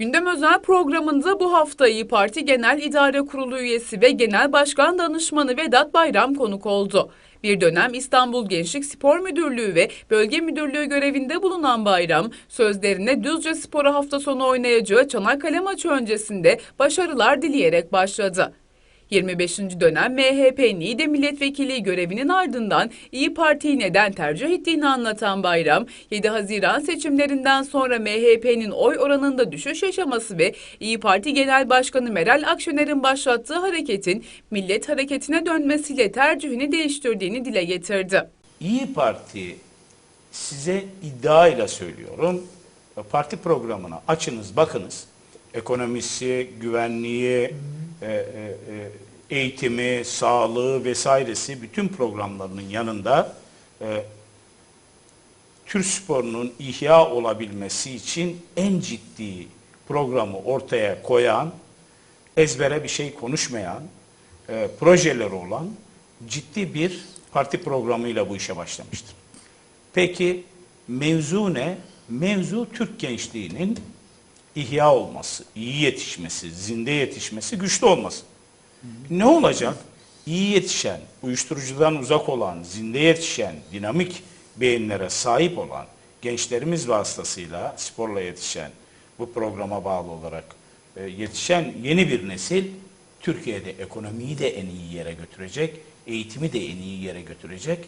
Gündem özel programında bu hafta İyi Parti Genel İdare Kurulu üyesi ve Genel Başkan Danışmanı Vedat Bayram konuk oldu. Bir dönem İstanbul Gençlik Spor Müdürlüğü ve Bölge Müdürlüğü görevinde bulunan Bayram, sözlerine Düzce Spor'a hafta sonu oynayacağı Çanakkale maçı öncesinde başarılar dileyerek başladı. 25. dönem MHP Niğde Milletvekili görevinin ardından İyi Parti'yi neden tercih ettiğini anlatan Bayram, 7 Haziran seçimlerinden sonra MHP'nin oy oranında düşüş yaşaması ve İyi Parti Genel Başkanı Meral Akşener'in başlattığı hareketin millet hareketine dönmesiyle tercihini değiştirdiğini dile getirdi. İyi Parti size iddiayla söylüyorum. Parti programına açınız bakınız. Ekonomisi, güvenliği, e, e, e, eğitimi, sağlığı vesairesi bütün programlarının yanında e, Türk sporunun ihya olabilmesi için en ciddi programı ortaya koyan, ezbere bir şey konuşmayan, e, projeleri olan ciddi bir parti programıyla bu işe başlamıştır. Peki mevzu ne? Mevzu Türk gençliğinin ihya olması, iyi yetişmesi, zinde yetişmesi, güçlü olması. Ne olacak? İyi yetişen, uyuşturucudan uzak olan, zinde yetişen, dinamik beyinlere sahip olan gençlerimiz vasıtasıyla sporla yetişen, bu programa bağlı olarak e, yetişen yeni bir nesil Türkiye'de ekonomiyi de en iyi yere götürecek, eğitimi de en iyi yere götürecek,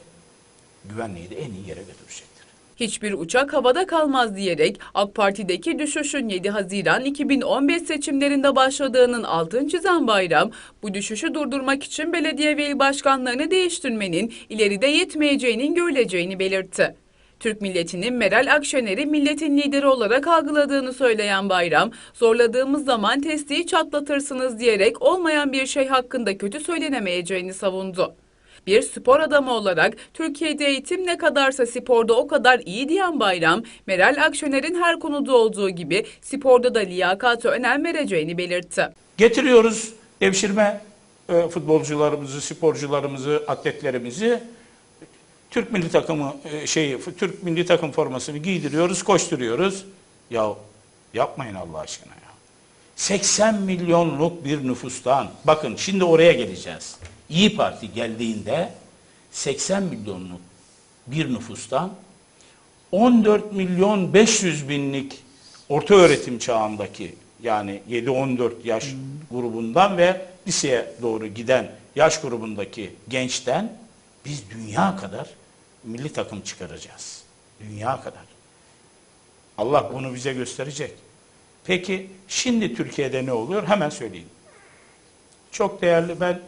güvenliği de en iyi yere götürecektir. Hiçbir uçak havada kalmaz diyerek AK Parti'deki düşüşün 7 Haziran 2015 seçimlerinde başladığının altını çizen Bayram, bu düşüşü durdurmak için belediye ve il başkanlarını değiştirmenin ileride yetmeyeceğinin görüleceğini belirtti. Türk milletinin Meral Akşener'i milletin lideri olarak algıladığını söyleyen Bayram, zorladığımız zaman testiyi çatlatırsınız diyerek olmayan bir şey hakkında kötü söylenemeyeceğini savundu. Bir spor adamı olarak Türkiye'de eğitim ne kadarsa sporda o kadar iyi diyen Bayram, Meral Akşener'in her konuda olduğu gibi sporda da liyakata önem vereceğini belirtti. Getiriyoruz devşirme e, futbolcularımızı, sporcularımızı, atletlerimizi Türk milli takımı e, şeyi Türk milli takım formasını giydiriyoruz, koşturuyoruz. Ya yapmayın Allah aşkına ya. 80 milyonluk bir nüfustan bakın şimdi oraya geleceğiz. İyi Parti geldiğinde 80 milyonluk bir nüfustan 14 milyon 500 binlik orta öğretim çağındaki yani 7-14 yaş grubundan ve liseye doğru giden yaş grubundaki gençten biz dünya kadar milli takım çıkaracağız. Dünya kadar. Allah bunu bize gösterecek. Peki şimdi Türkiye'de ne oluyor? Hemen söyleyeyim. Çok değerli ben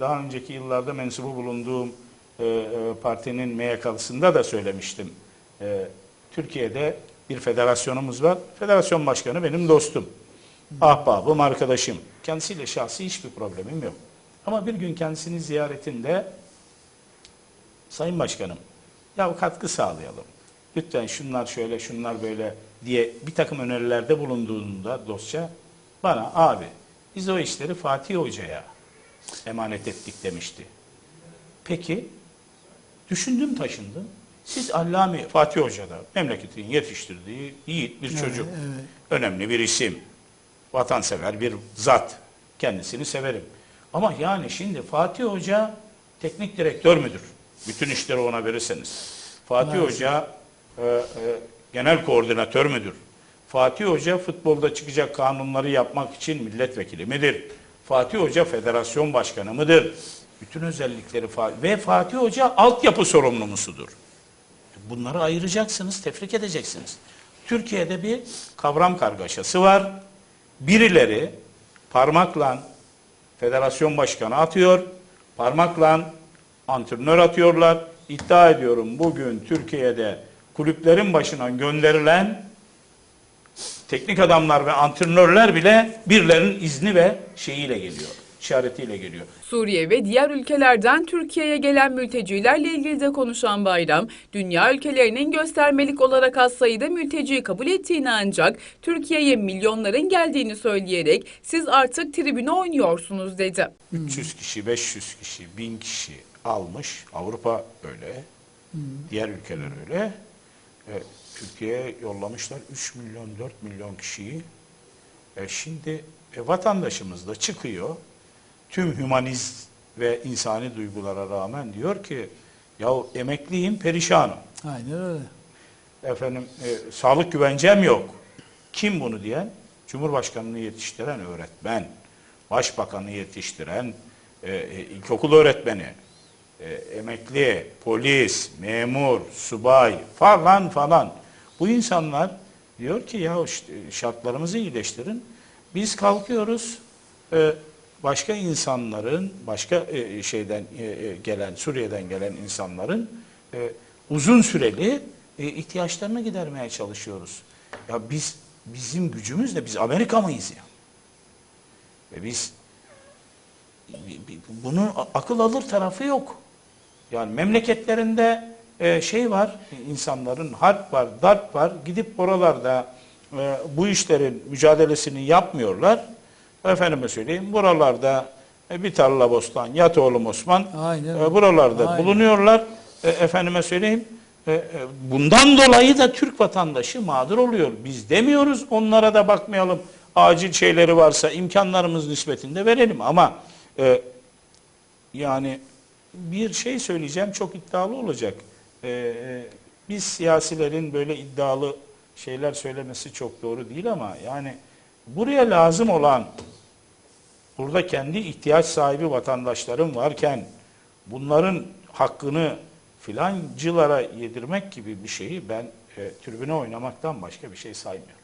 daha önceki yıllarda mensubu bulunduğum e, e, partinin MYK'lısında da söylemiştim. E, Türkiye'de bir federasyonumuz var. Federasyon başkanı benim dostum. Ahbabım, arkadaşım. Kendisiyle şahsi hiçbir problemim yok. Ama bir gün kendisini ziyaretinde Sayın Başkanım, ya katkı sağlayalım. Lütfen şunlar şöyle, şunlar böyle diye bir takım önerilerde bulunduğunda dostça bana abi biz o işleri Fatih Hoca'ya emanet ettik demişti. Peki düşündüm taşındım. Siz Allame Fatih Hoca da memleketin yetiştirdiği yiğit bir çocuk. Önemli bir isim. Vatansever bir zat. Kendisini severim. Ama yani şimdi Fatih Hoca teknik direktör müdür? Bütün işleri ona verirseniz. Fatih Hoca e, e, genel koordinatör müdür? Fatih Hoca futbolda çıkacak kanunları yapmak için milletvekili midir? Fatih Hoca federasyon başkanı mıdır? Bütün özellikleri ve Fatih Hoca altyapı sorumlusudur. Bunları ayıracaksınız, tefrik edeceksiniz. Türkiye'de bir kavram kargaşası var. Birileri parmakla federasyon başkanı atıyor, parmakla antrenör atıyorlar. İddia ediyorum bugün Türkiye'de kulüplerin başına gönderilen teknik adamlar ve antrenörler bile birilerinin izni ve şeyiyle geliyor, işaretiyle geliyor. Suriye ve diğer ülkelerden Türkiye'ye gelen mültecilerle ilgili de konuşan Bayram, dünya ülkelerinin göstermelik olarak az sayıda mülteciyi kabul ettiğini ancak Türkiye'ye milyonların geldiğini söyleyerek siz artık tribüne oynuyorsunuz dedi. 300 kişi, 500 kişi, 1000 kişi almış. Avrupa öyle. Diğer ülkeler öyle. E, Türkiye'ye yollamışlar 3 milyon, 4 milyon kişiyi. E şimdi e, vatandaşımız da çıkıyor tüm hümanist ve insani duygulara rağmen diyor ki ya emekliyim perişanım. Aynen öyle. Efendim e, sağlık güvencem yok. Kim bunu diyen? Cumhurbaşkanını yetiştiren öğretmen, başbakanı yetiştiren e, e, ilkokul öğretmeni, e, emekli, polis, memur, subay falan falan. Bu insanlar diyor ki ya şartlarımızı iyileştirin. Biz kalkıyoruz e, başka insanların, başka e, şeyden e, e, gelen, Suriye'den gelen insanların e, uzun süreli e, ihtiyaçlarını gidermeye çalışıyoruz. Ya biz bizim gücümüz de biz Amerika mıyız ya? Ve biz bi- bi- bunun akıl alır tarafı yok. Yani memleketlerinde e, şey var, insanların harp var, darp var. Gidip oralarda e, bu işlerin mücadelesini yapmıyorlar. Efendime söyleyeyim, buralarda e, bir tarla bostan, yat oğlum Osman, Aynen. e, buralarda Aynen. bulunuyorlar. E, efendime söyleyeyim, e, e, bundan dolayı da Türk vatandaşı mağdur oluyor. Biz demiyoruz, onlara da bakmayalım. Acil şeyleri varsa imkanlarımız nispetinde verelim ama e, yani bir şey söyleyeceğim çok iddialı olacak. Ee, e, biz siyasilerin böyle iddialı şeyler söylemesi çok doğru değil ama yani buraya lazım olan burada kendi ihtiyaç sahibi vatandaşların varken bunların hakkını filancılara yedirmek gibi bir şeyi ben e, tribüne oynamaktan başka bir şey saymıyorum.